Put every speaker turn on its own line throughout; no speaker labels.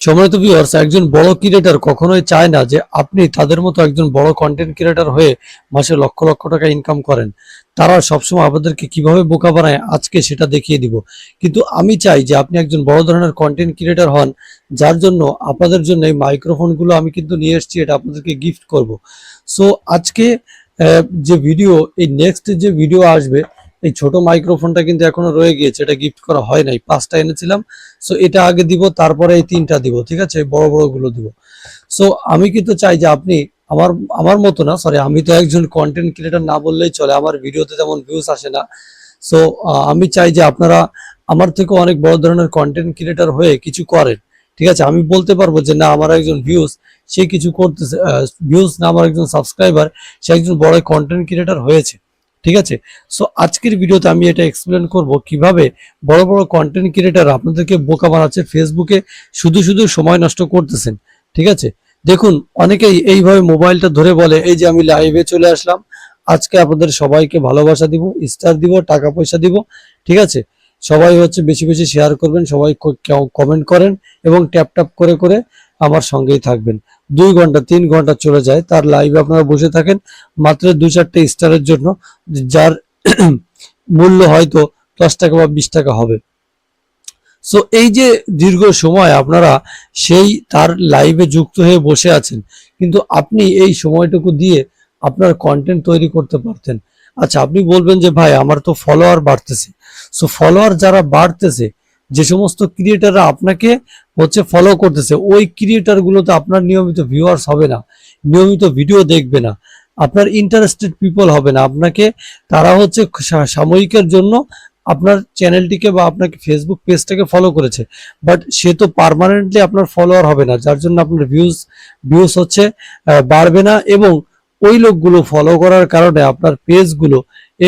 সম্মানিত ভিউয়ার্স একজন বড় ক্রিয়েটর কখনোই চায় না যে আপনি তাদের মতো একজন বড় কন্টেন্ট ক্রিয়েটর হয়ে মাসে লক্ষ লক্ষ টাকা ইনকাম করেন। তারা সবসময় আপনাদেরকে কীভাবে বোকা বানায় আজকে সেটা দেখিয়ে দিব। কিন্তু আমি চাই যে আপনি একজন বড় ধরনের কন্টেন্ট ক্রিয়েটর হন, যার জন্য আপনাদের জন্য এই মাইক্রোফোনগুলো আমি কিন্তু নিয়ে এসেছি, এটা আপনাদেরকে গিফট করব। সো আজকে যে ভিডিও এই নেক্সট যে ভিডিও আসবে এই ছোট মাইক্রোফোনটা কিন্তু এখনও রয়ে গিয়েছে, এটা গিফট করা হয় নাই, পাঁচটা এনেছিলাম সো এটা আগে দিব, তারপরে এই তিনটা দিব, ঠিক আছে? বড় বড়গুলো দিব। সো আমি কিন্তু চাই যে আপনি, আমার আমার মতো না সরি আমি তো একজন কন্টেন্ট ক্রিয়েটর না বললেই চলে, আমার ভিডিওতে তেমন ভিউজ আসে না। সো আমি চাই যে আপনারা আমার থেকে অনেক বড় ধরনের কন্টেন্ট ক্রিয়েটর হয়ে কিছু করেন, ঠিক আছে? আমি বলতে পারব যে না, আমার একজন ভিউজ সে কিছু করতেছে ভিউজ না, আমার একজন সাবস্ক্রাইবার সে একজন বড় কন্টেন্ট ক্রিয়েটর হয়েছে। ঠিক আছে? সো আজকের ভিডিওতে আমি এটা এক্সপ্লেন করব কীভাবে বড় বড় কন্টেন্ট ক্রিয়েটর আপনাদেরকে বোকা বানাচ্ছে ফেসবুকে শুধু শুধু সময় নষ্ট করতেছেন, ঠিক আছে? দেখুন, অনেকেই এইভাবে মোবাইলটা ধরে বলে, এই যে আমি লাইভে চলে আসলাম, আজকে আপনাদের সবাইকে ভালোবাসা দিব স্টার দিব, টাকা পয়সা দিব, ঠিক আছে? সবাই হচ্ছে বেশি বেশি শেয়ার করবেন, সবাই কমেন্ট করেন এবং ট্যাপ ট্যাপ করে করে আমার সঙ্গেই থাকবেন। দুই ঘণ্টা, তিন ঘণ্টা চলে যায়। তার লাইভে আপনারা বসে থাকেন মাত্র দু চারটে স্টারের জন্য, যার মূল্য হয়তো দশ টাকা বা বিশ টাকা হবে। সো এই যে দীর্ঘ সময় আপনারা সেই তার লাইভে যুক্ত হয়ে বসে আছেন, কিন্তু আপনি এই সময়টুকু দিয়ে আপনার কন্টেন্ট তৈরি করতে পারতেন। আচ্ছা আপনি বলবেন যে, ভাই, আমার তো ফলোয়ার বাড়তেছে। সো ফলোয়ার যারা বাড়তেছে, যে সমস্ত ক্রিয়েটাররা আপনাকে হচ্ছে ফলো করতেছে। ওই ক্রিয়েটার গুলোতে আপনার নিয়মিত ভিউয়ার্স হবে না, নিয়মিত ভিডিও দেখবে না। আপনার ইন্টারেস্টেড পিপল হবে না। আপনাকে, তারা হচ্ছে সাময়িকের জন্য আপনার চ্যানেলটিকে বা আপনাকে ফেসবুক পেজটাকে ফলো করেছে। বাট সে তো পার্মানেন্টলি আপনার ফলোয়ার হবে না, যার জন্য আপনার ভিউজ ভিউজ হচ্ছে বাড়বে না এবং ওই লোকগুলো ফলো করার কারণে আপনার পেজগুলো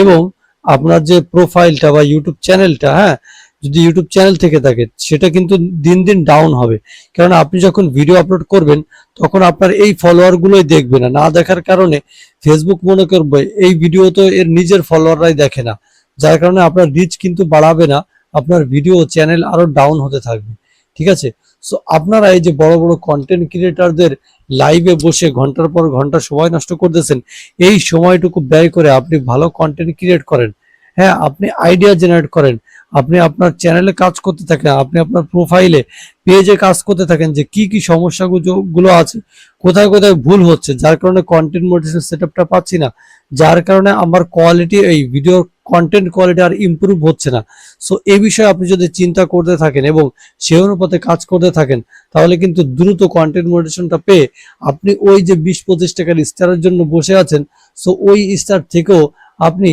এবং আপনার যে প্রোফাইলটা বা ইউটিউব চ্যানেলটা হ্যাঁ যদি ইউটিউব চ্যানেল থেকে থাকে, সেটা কিন্তু দিন দিন ডাউন হবে। কারণ আপনি যখন ভিডিও আপলোড করবেন, তখন আপনার এই ফলোয়ার গুলোই দেখবে না। না দেখার কারণে ফেসবুক মনে করবে, এই ভিডিও তো এর নিজের ফলোয়াররাই দেখে না। যার কারণে আপনার রিচ কিন্তু বাড়াবে না, আপনার ভিডিও চ্যানেল আরও ডাউন হতে থাকবে। ঠিক আছে? সো আপনারা এই যে বড় বড় কন্টেন্ট ক্রিয়েটারদের লাইভে বসে ঘণ্টার পর ঘণ্টা সময় নষ্ট করতেছেন, এই সময়টুকু ব্যয় করে আপনি ভালো কন্টেন্ট ক্রিয়েট করেন। হ্যাঁ আপনি আইডিয়া জেনারেট করেন। আপনি আপনার চ্যানেলে কাজ করতে থাকেন, আপনি আপনার প্রোফাইলে পেজে কাজ করতে থাকেন যে কি কি সমস্যাগুলো গুলো আছে, কোথায় কোথায় ভুল হচ্ছে, যার কারণে কন্টেন্ট মোটিভেশন সেটআপটা পাচ্ছি না, যার কারণে আমার কোয়ালিটি এই ভিডিও কন্টেন্ট কোয়ালিটি আর ইমপ্রুভ হচ্ছে না। সো এই বিষয়ে আপনি যদি চিন্তা করতে থাকেন এবং সেই অনুপাতে কাজ করতে থাকেন, তাহলে কিন্তু দ্রুত কন্টেন্ট মোটিভেশনটা পেয়ে আপনি ওই যে বিশ পঁচিশ টাকার স্টারের জন্য বসে আছেন সো ওই স্টার থেকেও আপনি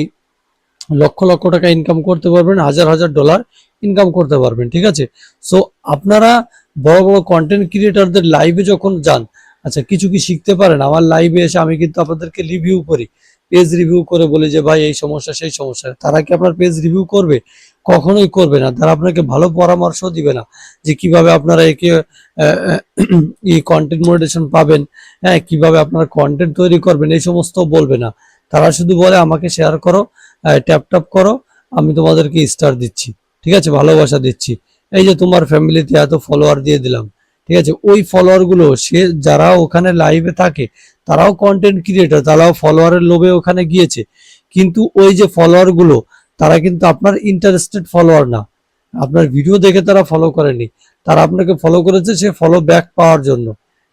লক্ষ লক্ষ টাকা ইনকাম করতে পারবেন, হাজার হাজার ডলার ইনকাম করতে পারবেন, ঠিক আছে? সো আপনারা বড় বড় কন্টেন্ট ক্রিয়েটারদের লাইভে যখন যান আচ্ছা কিছু কি শিখতে পারেন? আমার লাইভে এসে আমি কিন্তু আপনাদেরকে রিভিউ করি পেজ রিভিউ করে বলি যে, ভাই, এই সমস্যা, সেই সমস্যা। তারা কি আপনার পেজ রিভিউ করবে? কখনোই করবে না। তারা আপনাকে ভালো পরামর্শ দিবে না যে, কীভাবে আপনারা একে এই কন্টেন্ট মোডিটেশন পাবেন হ্যাঁ কীভাবে আপনারা কন্টেন্ট তৈরি করবেন, এই সমস্ত বলবে না। তারা শুধু বলে, আমাকে শেয়ার করো ট্যাপ ট্যাপ করো, আমি তোমাদেরকে স্টার দিচ্ছি, ঠিক আছে? ভালোবাসা দিচ্ছি। এই যে তোমার ফ্যামিলিতে এত ফলোয়ার দিয়ে দিলাম, ঠিক আছে? ওই ফলোয়ারগুলো, সে যারা ওখানে লাইভে থাকে, তারাও কন্টেন্ট ক্রিয়েটার তারাও ফলোয়ারের লোভে ওখানে গিয়েছে। কিন্তু ওই যে ফলোয়ারগুলো, তারা কিন্তু আপনার ইন্টারেস্টেড ফলোয়ার না। আপনার ভিডিও দেখে তারা ফলো করেনি। তারা আপনাকে ফলো করেছে, সে ফলো ব্যাক পাওয়ার জন্য।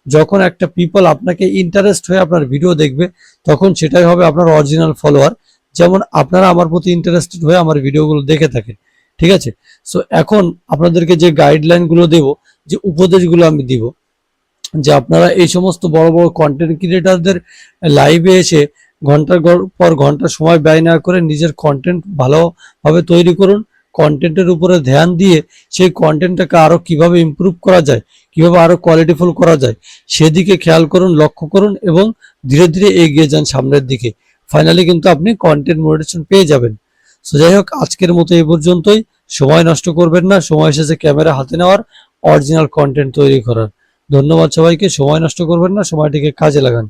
যখন একটা পিপল আপনাকে ইন্টারেস্ট হয়ে আপনার ভিডিও দেখবে, তখন সেটাই হবে আপনার অরিজিনাল ফলোয়ার যেমন আপনারা আমার প্রতি ইন্টারেস্টেড হয়ে আমার ভিডিওগুলো দেখে থাকেন, ঠিক আছে? সো এখন আপনাদেরকে যে গাইডলাইনগুলো দেব, যে উপদেশগুলো আমি দিব, যে আপনারা এই সমস্ত বড় বড় কন্টেন্ট ক্রিয়েটারদের লাইভে এসে ঘণ্টার পর ঘণ্টা সময় ব্যয় না করে নিজের কন্টেন্ট ভালোভাবে তৈরি করুন কন্টেন্টের উপরে ধ্যান দিয়ে সেই কন্টেন্টটাকে আরও কীভাবে ইমপ্রুভ করা যায়, কীভাবে আরও কোয়ালিটিফুল করা যায়, সেদিকে খেয়াল করুন, লক্ষ্য করুন এবং ধীরে ধীরে এগিয়ে যান সামনের দিকে। ফাইনালি কিন্তু আপনি কন্টেন্ট মোডিটেশন পেয়ে যাবেন। সো যাই হোক আজকের মতো এই পর্যন্তই। সময় নষ্ট করবেন না, সময় এসেছে ক্যামেরা হাতে নেওয়ার অরিজিনাল কন্টেন্ট তৈরি করার। ধন্যবাদ সবাইকে, সময় নষ্ট করবেন না, সময়টিকে কাজে লাগান।